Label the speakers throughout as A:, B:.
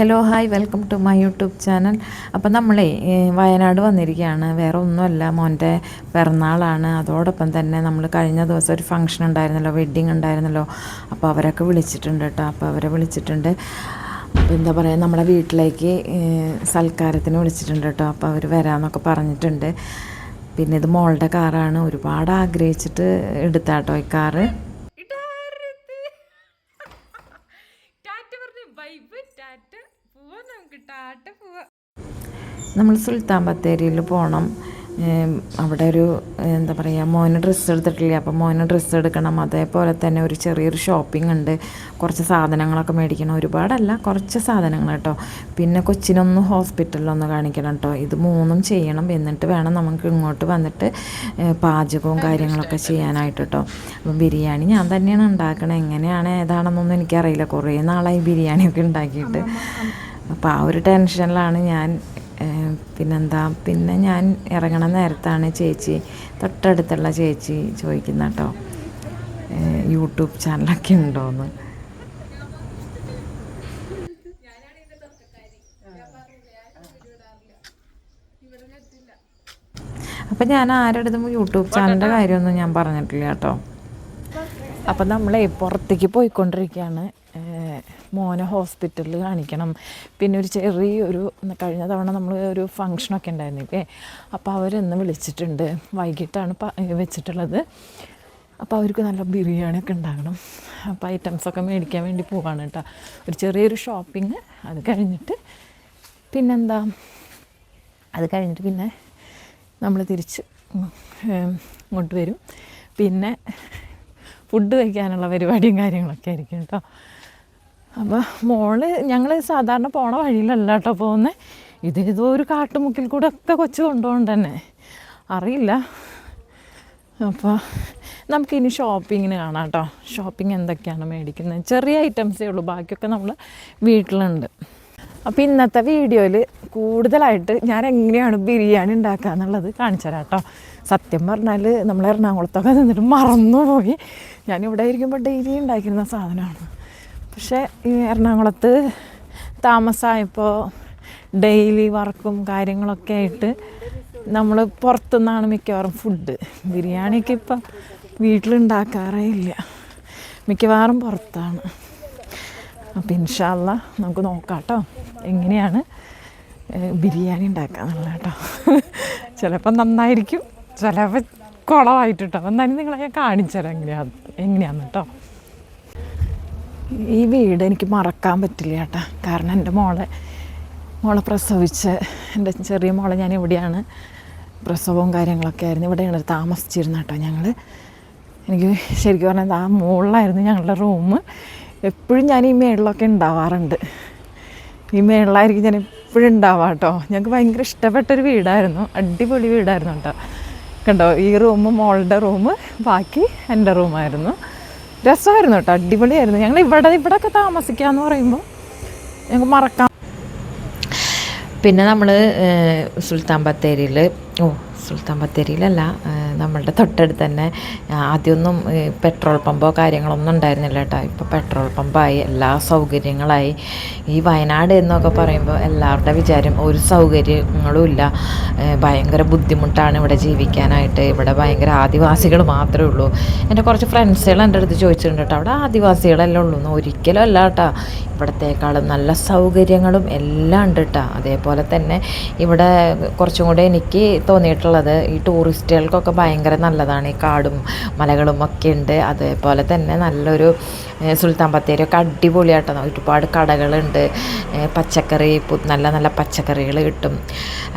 A: Hello hi welcome to my YouTube channel. അപ്പം നമ്മളേ വയനാട് വന്നിരിക്കുകയാണ്. വേറെ ഒന്നുമല്ല മോന്റെ പിറന്നാളാണ്. അതോടൊപ്പം തന്നെ നമ്മൾ കഴിഞ്ഞ ദിവസം ഒരു ഫംഗ്ഷൻ ഉണ്ടായിരുന്നല്ലോ വെഡ്ഡിങ് ഉണ്ടായിരുന്നല്ലോ. അപ്പോൾ അവരൊക്കെ വിളിച്ചിട്ടുണ്ട് കേട്ടോ. അപ്പോൾ അവരെ വിളിച്ചിട്ടുണ്ട്. അപ്പോൾ എന്താ പറയുക നമ്മുടെ വീട്ടിലേക്ക് സൽക്കാരത്തിന് വിളിച്ചിട്ടുണ്ട് കേട്ടോ. അപ്പോൾ അവർ വരാമെന്നൊക്കെ പറഞ്ഞിട്ടുണ്ട്. പിന്നെ ഇത് മോളുടെ കാറാണ്. ഒരുപാട് ആഗ്രഹിച്ചിട്ട് എടുത്താട്ടോ ഈ കാറ്
B: ടാറ്റ പറഞ്ഞു ബൈ ബൈ ടാറ്റ പോവാ നമുക്ക് ടാറ്റ പോവാ
A: നമ്മൾ സുൽത്താൻ ബത്തേരിയിൽ പോകണം അവിടെ ഒരു എന്താ പറയുക മോന് ഡ്രസ്സ് എടുത്തിട്ടില്ല? അപ്പോൾ മോന് ഡ്രസ്സ് എടുക്കണം. അതേപോലെ തന്നെ ഒരു ചെറിയൊരു ഷോപ്പിംഗ് ഉണ്ട്. കുറച്ച് സാധനങ്ങളൊക്കെ മേടിക്കണം. ഒരുപാടല്ല കുറച്ച് സാധനങ്ങൾ കേട്ടോ. പിന്നെ കൊച്ചിനൊന്ന് ഹോസ്പിറ്റലിലൊന്ന് കാണിക്കണം കേട്ടോ. ഇത് മൂന്നും ചെയ്യണം. എന്നിട്ട് വേണം നമുക്ക് ഇങ്ങോട്ട് വന്നിട്ട് പാചകവും കാര്യങ്ങളൊക്കെ ചെയ്യാനായിട്ട് കേട്ടോ. അപ്പം ബിരിയാണി ഞാൻ തന്നെയാണ് ഉണ്ടാക്കണത് എങ്ങനെയാണ് ഏതാണെന്നൊന്നും എനിക്കറിയില്ല. കുറേ നാളായി ബിരിയാണിയൊക്കെ ഉണ്ടാക്കിയിട്ട്. അപ്പോൾ ആ ഒരു ടെൻഷനിലാണ് ഞാൻ പിന്നെന്താ? പിന്നെ ഞാൻ ഇറങ്ങണ നേരത്താണ് ചേച്ചി തൊട്ടടുത്തുള്ള ചേച്ചി ചോദിക്കുന്ന കേട്ടോ യൂട്യൂബ് ചാനലൊക്കെ ഉണ്ടോയെന്ന് അപ്പം ഞാൻ ആരുടെ യൂട്യൂബ് ചാനലിന്റെ കാര്യമൊന്നും ഞാൻ പറഞ്ഞിട്ടില്ല കേട്ടോ അപ്പം നമ്മളെ പുറത്തേക്ക് പോയിക്കൊണ്ടിരിക്കുകയാണ്. മോനെ ഹോസ്പിറ്റലിൽ കാണിക്കണം. പിന്നെ ഒരു ചെറിയൊരു കഴിഞ്ഞ തവണ നമ്മൾ ഒരു ഫങ്ഷനൊക്കെ ഉണ്ടായിരുന്നില്ലേ അപ്പോൾ അവരെന്ന് വിളിച്ചിട്ടുണ്ട്. വൈകിട്ടാണ് വെച്ചിട്ടുള്ളത്. അപ്പോൾ അവർക്ക് നല്ല ബിരിയാണിയൊക്കെ ഉണ്ടാകണം. അപ്പോൾ ഐറ്റംസൊക്കെ മേടിക്കാൻ വേണ്ടി പോവാണ് കേട്ടോ ഒരു ചെറിയൊരു ഷോപ്പിംഗ് അത് കഴിഞ്ഞിട്ട് പിന്നെന്താ? അത് കഴിഞ്ഞിട്ട് പിന്നെ നമ്മൾ തിരിച്ച് ഇങ്ങോട്ട് വരും. പിന്നെ ഫുഡ് വയ്ക്കാനുള്ള പരിപാടിയും കാര്യങ്ങളൊക്കെ ആയിരിക്കും കേട്ടോ അപ്പോൾ മോൾ ഞങ്ങൾ സാധാരണ പോണ വഴിയിലല്ല കേട്ടോ പോകുന്നത് ഇതേതോ ഒരു കാട്ടുമുക്കിൽ കൂടെ ഒക്കെ കൊച്ചു കൊണ്ടുപോകണ്ട തന്നെ. അറിയില്ല. അപ്പോൾ നമുക്കിനി ഷോപ്പിങ്ങിന് കാണാം കേട്ടോ ഷോപ്പിംഗ് എന്തൊക്കെയാണ് മേടിക്കുന്നത് ചെറിയ ഐറ്റംസേ ഉള്ളൂ. ബാക്കിയൊക്കെ നമ്മൾ വീട്ടിലുണ്ട്. അപ്പോൾ ഇന്നത്തെ വീഡിയോയിൽ കൂടുതലായിട്ട് ഞാൻ എങ്ങനെയാണ് ബിരിയാണി ഉണ്ടാക്കുക എന്നുള്ളത് കാണിച്ചു തരാം കേട്ടോ സത്യം പറഞ്ഞാൽ നമ്മൾ എറണാകുളത്തൊക്കെ നിന്നിട്ട് മറന്നുപോയി. ഇവിടെ ഇരിക്കുമ്പോൾ ഡെയിലി ഉണ്ടാക്കിയിരുന്ന സാധനമാണ്. പക്ഷേ ഈ എറണാകുളത്ത് താമസമായപ്പോൾ ഡെയിലി വർക്കും കാര്യങ്ങളൊക്കെ ആയിട്ട് നമ്മൾ പുറത്തുനിന്നാണ് മിക്കവാറും ഫുഡ് ബിരിയാണിയൊക്കെ ഇപ്പം വീട്ടിലുണ്ടാക്കാറേ ഇല്ല. മിക്കവാറും പുറത്താണ്. അപ്പം ഇൻഷാല്ല നമുക്ക് നോക്കാം കേട്ടോ എങ്ങനെയാണ് ബിരിയാണി ഉണ്ടാക്കാന്നുള്ളത് കേട്ടോ. ചിലപ്പം നന്നായിരിക്കും. ചിലപ്പോൾ കുളമായിട്ട് എന്നാലും നിങ്ങളെ ഞാൻ തരാം എങ്ങനെയാണ് എങ്ങനെയാന്ന് കേട്ടോ ഈ വീട് എനിക്ക് മറക്കാൻ പറ്റില്ല കേട്ടോ കാരണം എന്റെ മോളെ മോളെ പ്രസവിച്ച് എന്റെ ചെറിയ മോളെ ഞാൻ ഇവിടെയാണ്. പ്രസവവും കാര്യങ്ങളൊക്കെ ആയിരുന്നു. ഇവിടെയാണ് താമസിച്ചിരുന്നത് കേട്ടോ ഞങ്ങൾ എനിക്ക് ശരിക്കും പറഞ്ഞാൽ ആ മുകളിലായിരുന്നു ഞങ്ങളുടെ റൂം. എപ്പോഴും ഞാൻ ഈ മേളിലൊക്കെ ഉണ്ടാവാറുണ്ട്. ഈ മേളിലായിരിക്കും ഞാൻ എപ്പോഴും ഉണ്ടാവാം കേട്ടോ ഞങ്ങൾക്ക് ഭയങ്കര ഇഷ്ടപ്പെട്ടൊരു വീടായിരുന്നു. അടിപൊളി വീടായിരുന്നു കേട്ടോ കണ്ടോ ഈ റൂം മോളുടെ റൂം ബാക്കി എന്റെ റൂമായിരുന്നു രസമായിരുന്നു കേട്ടോ അടിപൊളിയായിരുന്നു. ഞങ്ങൾ ഇവിടെ ഇവിടെയൊക്കെ താമസിക്കാന്ന് പറയുമ്പോൾ ഞങ്ങൾക്ക് മറക്കാം. പിന്നെ നമ്മൾ സുൽത്താൻ ബത്തേരിയിൽ ഓ സുൽത്താൻ ബത്തേരിയിലല്ല നമ്മളുടെ തൊട്ടടുത്ത് തന്നെ ആദ്യമൊന്നും പെട്രോൾ പമ്പോ കാര്യങ്ങളൊന്നും ഉണ്ടായിരുന്നില്ല കേട്ടോ. ഇപ്പോൾ പെട്രോൾ പമ്പായി എല്ലാ സൗകര്യങ്ങളായി. ഈ വയനാട് എന്നൊക്കെ പറയുമ്പോൾ എല്ലാവരുടെ വിചാരം ഒരു സൗകര്യങ്ങളും ഇല്ല. ഭയങ്കര ബുദ്ധിമുട്ടാണ് ഇവിടെ ജീവിക്കാനായിട്ട്. ഇവിടെ ഭയങ്കര ആദിവാസികൾ മാത്രമേ ഉള്ളൂ. എന്റെ കുറച്ച് ഫ്രണ്ട്സുകൾ എന്റെ അടുത്ത് ചോദിച്ചിട്ടുണ്ട് കേട്ടോ. അവിടെ ആദിവാസികളെല്ലാം ഉള്ളൂ എന്ന് ഒരിക്കലും അല്ല കേട്ടോ. ഇവിടത്തേക്കാളും നല്ല സൗകര്യങ്ങളും എല്ലാം ഉണ്ട് കേട്ടോ. അതേപോലെ തന്നെ ഇവിടെ കുറച്ചും കൂടെ എനിക്ക് തോന്നിയിട്ടുള്ളത് ഈ ടൂറിസ്റ്റുകൾക്കൊക്കെ ഭയങ്കര നല്ലതാണ്. ഈ കാടും മലകളും ഒക്കെ ഉണ്ട്. അതേപോലെ തന്നെ നല്ലൊരു സുൽത്താൻ സുൽത്താൻ ബത്തേരിയൊക്കെ അടിപൊളിയായിട്ടാണ് ഒരുപാട് കടകളുണ്ട്. പച്ചക്കറി നല്ല നല്ല പച്ചക്കറികൾ കിട്ടും.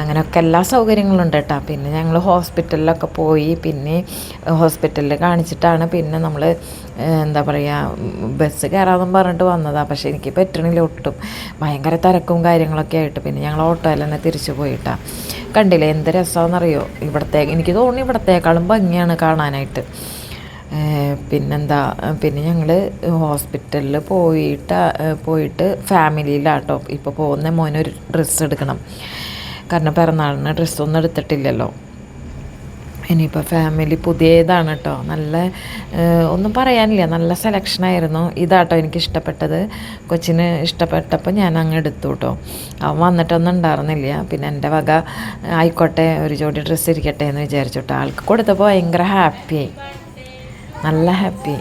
A: അങ്ങനെയൊക്കെ എല്ലാ സൗകര്യങ്ങളും ഉണ്ട് കേട്ടോ. പിന്നെ ഞങ്ങൾ ഹോസ്പിറ്റലിലൊക്കെ പോയി പിന്നെ ഹോസ്പിറ്റലിൽ കാണിച്ചിട്ടാണ് പിന്നെ നമ്മൾ എന്താ പറയുക ബസ് കയറാമെന്നും പറഞ്ഞിട്ട് വന്നതാണ് പക്ഷേ എനിക്ക് പറ്റണില്ല ഒട്ടും. ഭയങ്കര തിരക്കും കാര്യങ്ങളൊക്കെ ആയിട്ട്. പിന്നെ ഞങ്ങൾ ഓട്ടോയിൽ തന്നെ തിരിച്ചു പോയിട്ടാണ് കണ്ടില്ലേ എന്ത് രസമാണെന്നറിയോ ഇവിടത്തെ എനിക്ക് തോന്നുന്നു ഇവിടത്തേക്കാളും ഭംഗിയാണ് കാണാനായിട്ട്. പിന്നെന്താ പിന്നെ ഞങ്ങൾ ഹോസ്പിറ്റലിൽ പോയിട്ട് പോയിട്ട് ഫാമിലിയിലാട്ടോ. ഇപ്പോൾ പോകുന്ന മോനൊരു ഡ്രസ്സ് എടുക്കണം. കാരണം പിറന്നാളിന് ഡ്രസ്സൊന്നും എടുത്തിട്ടില്ലല്ലോ. ഇനിയിപ്പോൾ ഫാമിലി പുതിയതാണ് കേട്ടോ നല്ല ഒന്നും പറയാനില്ല. നല്ല സെലക്ഷനായിരുന്നു ഇതാട്ടോ എനിക്ക് ഇഷ്ടപ്പെട്ടത്. കൊച്ചിന് ഇഷ്ടപ്പെട്ടപ്പോൾ ഞാൻ അങ്ങ് എടുത്തു കേട്ടോ അവൻ വന്നിട്ടൊന്നും ഉണ്ടായിരുന്നില്ല. പിന്നെ എന്റെ വക ആയിക്കോട്ടെ ഒരു ജോഡി ഡ്രസ്സ് ഇരിക്കട്ടെ എന്ന് വിചാരിച്ചു കേട്ടോ ആൾക്ക് കൊടുത്തപ്പോൾ ഭയങ്കര ഹാപ്പിയായി നല്ല ഹാപ്പി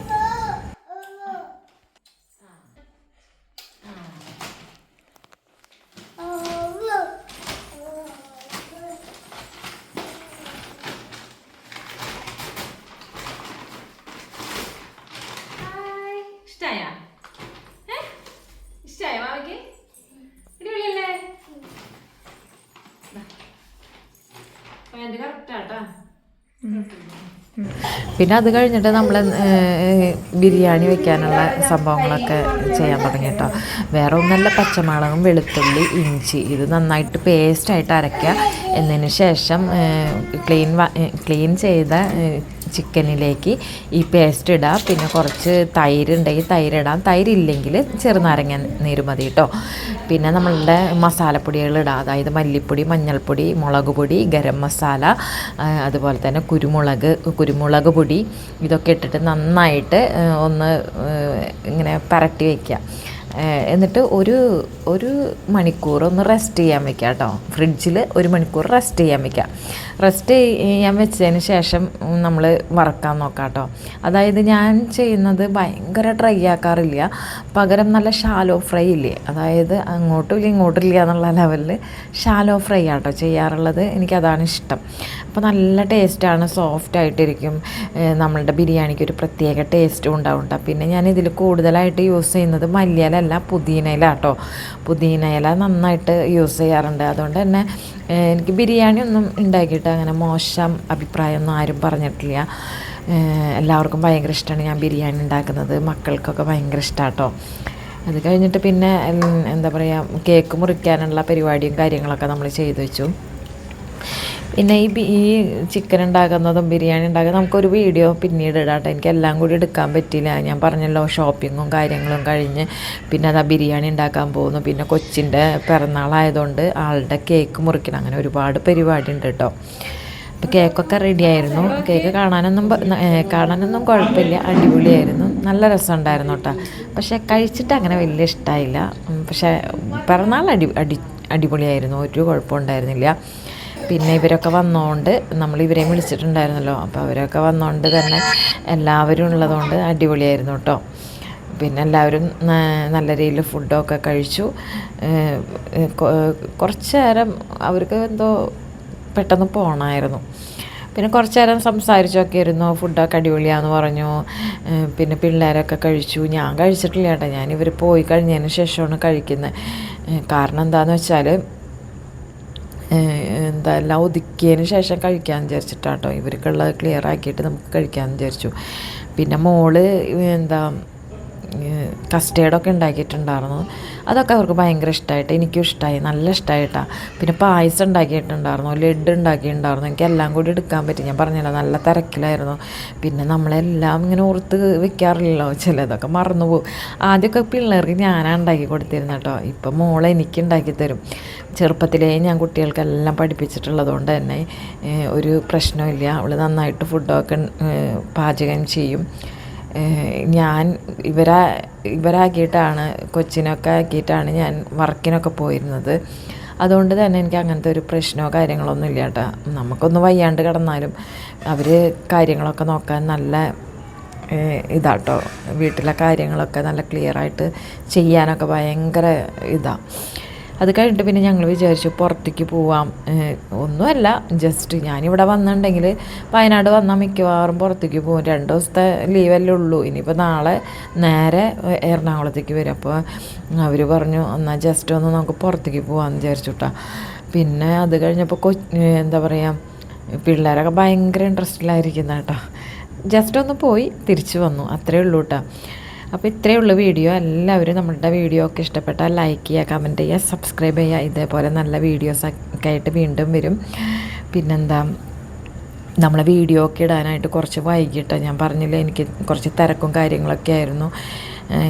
A: പിന്നെ അത് കഴിഞ്ഞിട്ട് നമ്മൾ ബിരിയാണി വെക്കാനുള്ള സംഭവങ്ങളൊക്കെ ചെയ്യാൻ തുടങ്ങി കേട്ടോ. വേറെ ഒന്നല്ല പച്ചമുളകും വെളുത്തുള്ളി ഇഞ്ചി ഇത് നന്നായിട്ട് പേസ്റ്റായിട്ട് അരയ്ക്കുക. എന്നതിന് ശേഷം ക്ലീൻ ക്ലീൻ ചെയ്ത ചിക്കനിലേക്ക് ഈ പേസ്റ്റ് ഇടാം. പിന്നെ കുറച്ച് തൈര് ഉണ്ടെങ്കിൽ തൈര് ഇടാം തൈര് ഇല്ലെങ്കിൽ ചെറുനാരങ്ങ നീര് മതി കേട്ടോ പിന്നെ നമ്മളുടെ മസാലപ്പൊടികൾ ഇടാം. അതായത് മല്ലിപ്പൊടി മഞ്ഞൾപ്പൊടി മുളക് പൊടി ഗരം മസാല അതുപോലെ തന്നെ കുരുമുളക് കുരുമുളക് പൊടി ഇതൊക്കെ ഇട്ടിട്ട് നന്നായിട്ട് ഒന്ന് ഇങ്ങനെ പരട്ടി വയ്ക്കുക എന്നിട്ട് ഒരു ഒരു മണിക്കൂർ ഒന്ന് റെസ്റ്റ് ചെയ്യാൻ വെക്കുക കേട്ടോ. ഫ്രിഡ്ജിൽ ഒരു മണിക്കൂർ റെസ്റ്റ് ചെയ്യാൻ വെക്കുക റെസ്റ്റ് ചെയ്യാൻ വെച്ചതിന് ശേഷം നമ്മൾ വറക്കാൻ നോക്കാം കേട്ടോ. അതായത് ഞാൻ ചെയ്യുന്നത് ഭയങ്കര ഡ്രൈ ആക്കാറില്ല. പകരം നല്ല ഷാലോ ഫ്രൈ ഇല്ലേ? അതായത് അങ്ങോട്ടും ഇല്ല ഇങ്ങോട്ടും ഇല്ല എന്നുള്ള ലെവലിൽ ഷാലോ ഫ്രൈ ആട്ടോ ചെയ്യാറുള്ളത്. എനിക്കതാണ് ഇഷ്ടം. അപ്പോൾ നല്ല ടേസ്റ്റാണ് സോഫ്റ്റ് ആയിട്ടിരിക്കും. നമ്മളുടെ ബിരിയാണിക്ക് ഒരു പ്രത്യേക ടേസ്റ്റും ഉണ്ടാവും പിന്നെ ഞാൻ ഇതിൽ കൂടുതലായിട്ട് യൂസ് ചെയ്യുന്നത് മല്ലിയില അല്ല പുതിനയില കേട്ടോ പുതിനയില നന്നായിട്ട് യൂസ് ചെയ്യാറുണ്ട്. അതുകൊണ്ട് തന്നെ എനിക്ക് ബിരിയാണി ഒന്നും ഉണ്ടാക്കിയിട്ട് അങ്ങനെ മോശം അഭിപ്രായമൊന്നും ആരും പറഞ്ഞിട്ടില്ല. എല്ലാവർക്കും ഭയങ്കര ഇഷ്ടമാണ് ഞാൻ ബിരിയാണി ഉണ്ടാക്കുന്നത്. മക്കൾക്കൊക്കെ ഭയങ്കര ഇഷ്ടമാണ് കേട്ടോ അത് കഴിഞ്ഞിട്ട് പിന്നെ എന്താ പറയുക കേക്ക് മുറിക്കാനുള്ള പരിപാടിയും കാര്യങ്ങളൊക്കെ നമ്മൾ ചെയ്തു വെച്ചു. പിന്നെ ഈ ഈ ചിക്കൻ ഉണ്ടാക്കുന്നതും ബിരിയാണി ഉണ്ടാക്കുന്ന നമുക്കൊരു വീഡിയോ പിന്നീട് ഇടാട്ടോ. എനിക്ക് എല്ലാം കൂടി എടുക്കാൻ പറ്റില്ല ഞാൻ പറഞ്ഞല്ലോ ഷോപ്പിങ്ങും കാര്യങ്ങളും കഴിഞ്ഞ് പിന്നെ അതാ ബിരിയാണി ഉണ്ടാക്കാൻ പോകുന്നു. പിന്നെ കൊച്ചിന്റെ പിറന്നാളായതുകൊണ്ട് ആളുടെ കേക്ക് മുറിക്കണം. അങ്ങനെ ഒരുപാട് പരിപാടി ഉണ്ട് കേട്ടോ അപ്പോൾ കേക്കൊക്കെ റെഡി ആയിരുന്നു. കേക്ക് കാണാനൊന്നും കാണാനൊന്നും കുഴപ്പമില്ല. അടിപൊളിയായിരുന്നു. നല്ല രസമുണ്ടായിരുന്നു കേട്ടോ. പക്ഷേ കഴിച്ചിട്ട് അങ്ങനെ വലിയ ഇഷ്ടമായില്ല പക്ഷേ പിറന്നാൾ അടി അടി അടിപൊളിയായിരുന്നു. ഒരു കുഴപ്പമുണ്ടായിരുന്നില്ല പിന്നെ ഇവരൊക്കെ വന്നോണ്ട് നമ്മൾ ഇവരെയും വിളിച്ചിട്ടുണ്ടായിരുന്നല്ലോ. അപ്പോൾ അവരൊക്കെ വന്നോണ്ട് തന്നെ എല്ലാവരും ഉള്ളതുകൊണ്ട് അടിപൊളിയായിരുന്നു കേട്ടോ പിന്നെ എല്ലാവരും നല്ല രീതിയിൽ ഫുഡൊക്കെ കഴിച്ചു. കുറച്ച് നേരം അവർക്ക് എന്തോ പെട്ടെന്ന് പോകണമായിരുന്നു പിന്നെ കുറച്ച് നേരം സംസാരിച്ചൊക്കെ ഇരുന്നു ഫുഡൊക്കെ അടിപൊളിയാന്ന് പറഞ്ഞു. പിന്നെ പിള്ളേരൊക്കെ കഴിച്ചു. ഞാൻ കഴിച്ചിട്ടില്ല കേട്ടോ ഞാൻ പോയി കഴിഞ്ഞതിന് ശേഷമാണ് കഴിക്കുന്നത് കാരണം എന്താണെന്ന് വെച്ചാൽ എന്താ എല്ലാം ഒതുക്കിയതിന് ശേഷം കഴിക്കാൻ വിചാരിച്ചിട്ടാട്ടോ. ഇവർക്കുള്ളത് ക്ലിയർ ആക്കിയിട്ട് നമുക്ക് കഴിക്കാമെന്ന് വിചാരിച്ചു. പിന്നെ മോൾ എന്താ കസ്റ്റേർഡൊക്കെ ഉണ്ടാക്കിയിട്ടുണ്ടായിരുന്നു. അതൊക്കെ അവർക്ക് ഭയങ്കര ഇഷ്ടമായിട്ട് എനിക്കും ഇഷ്ടമായി നല്ല ഇഷ്ടമായിട്ടാണ് പിന്നെ പായസം ഉണ്ടാക്കിയിട്ടുണ്ടായിരുന്നു ലഡ് ഉണ്ടാക്കിയിട്ടുണ്ടായിരുന്നു. എനിക്ക് എല്ലാം കൂടി എടുക്കാൻ പറ്റി. ഞാൻ പറഞ്ഞല്ലോ നല്ല തിരക്കിലായിരുന്നു. പിന്നെ നമ്മളെല്ലാം ഇങ്ങനെ ഓർത്ത് വെക്കാറില്ലല്ലോ ചിലതൊക്കെ മറന്നു പോകും. ആദ്യമൊക്കെ പിള്ളേർക്ക് ഞാനാണ് ഉണ്ടാക്കി കൊടുത്തിരുന്നത് കേട്ടോ. ഇപ്പം മോളെ എനിക്ക് ഉണ്ടാക്കി തരും. ചെറുപ്പത്തിലേ ഞാൻ കുട്ടികൾക്കെല്ലാം പഠിപ്പിച്ചിട്ടുള്ളത് കൊണ്ട് തന്നെ ഒരു പ്രശ്നമില്ല അവൾ നന്നായിട്ട് ഫുഡൊക്കെ പാചകം ചെയ്യും. ഞാൻ ഇവരാ ഇവരാക്കിയിട്ടാണ് കൊച്ചിനൊക്കെ ആക്കിയിട്ടാണ് ഞാൻ വർക്കിനൊക്കെ പോയിരുന്നത്. അതുകൊണ്ട് തന്നെ എനിക്ക് അങ്ങനത്തെ ഒരു പ്രശ്നമോ കാര്യങ്ങളോ ഒന്നും ഇല്ല കേട്ടോ. നമുക്കൊന്ന് വയ്യാണ്ട് കിടന്നാലും അവർ കാര്യങ്ങളൊക്കെ നോക്കാൻ നല്ല ഇതാട്ടോ വീട്ടിലെ കാര്യങ്ങളൊക്കെ നല്ല ക്ലിയറായിട്ട് ചെയ്യാനൊക്കെ ഭയങ്കര ഇതാണ് അത് കഴിഞ്ഞിട്ട് പിന്നെ ഞങ്ങൾ വിചാരിച്ചു പുറത്തേക്ക് പോവാം. ഒന്നുമല്ല ജസ്റ്റ് ഞാനിവിടെ വന്നിട്ടുണ്ടെങ്കിൽ വയനാട് വന്നാൽ മിക്കവാറും പുറത്തേക്ക് പോകും. രണ്ട് ദിവസത്തെ ലീവല്ലേ ഉള്ളൂ. ഇനിയിപ്പോൾ നാളെ നേരെ എറണാകുളത്തേക്ക് വരും. അപ്പോൾ അവർ പറഞ്ഞു എന്നാൽ ജസ്റ്റ് ഒന്ന് നമുക്ക് പുറത്തേക്ക് പോകാമെന്ന് വിചാരിച്ചു കേട്ടോ പിന്നെ അത് കഴിഞ്ഞപ്പോൾ കൊ എന്താ പറയുക പിള്ളേരൊക്കെ ഭയങ്കര ഇൻട്രസ്റ്റിലായിരിക്കുന്ന കേട്ടോ ജസ്റ്റ് ഒന്ന് പോയി തിരിച്ചു വന്നു. അത്രേ ഉള്ളൂ കേട്ടോ അപ്പോൾ ഇത്രയേ ഉള്ളൂ വീഡിയോ. എല്ലാവരും നമ്മളുടെ വീഡിയോ ഒക്കെ ഇഷ്ടപ്പെട്ടാൽ ലൈക്ക് ചെയ്യുക കമന്റ് ചെയ്യുക സബ്സ്ക്രൈബ് ചെയ്യുക. ഇതേപോലെ നല്ല വീഡിയോസ് ഒക്കെ ആയിട്ട് വീണ്ടും വരും. പിന്നെന്താ നമ്മളെ വീഡിയോ ഒക്കെ ഇടാനായിട്ട് കുറച്ച് വൈകിട്ട്. ഞാൻ പറഞ്ഞില്ല എനിക്ക് കുറച്ച് തിരക്കും കാര്യങ്ങളൊക്കെ ആയിരുന്നു.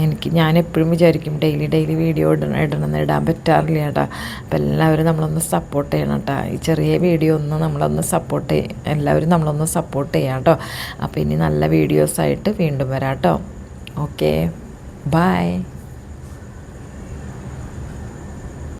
A: എനിക്ക് ഞാൻ എപ്പോഴും വിചാരിക്കും ഡെയിലി ഡെയിലി വീഡിയോ ഇടണം ഇടണമെന്ന് ഇടാൻ പറ്റാറില്ല കേട്ടോ അപ്പോൾ എല്ലാവരും നമ്മളൊന്ന് സപ്പോർട്ട് ചെയ്യണം കേട്ടോ ഈ ചെറിയ വീഡിയോ ഒന്ന് നമ്മളൊന്ന് സപ്പോർട്ട് എല്ലാവരും നമ്മളൊന്ന് സപ്പോർട്ട് ചെയ്യാം കേട്ടോ അപ്പോൾ ഇനി നല്ല വീഡിയോസായിട്ട് വീണ്ടും വരാം കേട്ടോ ഓക്കെ ബൈ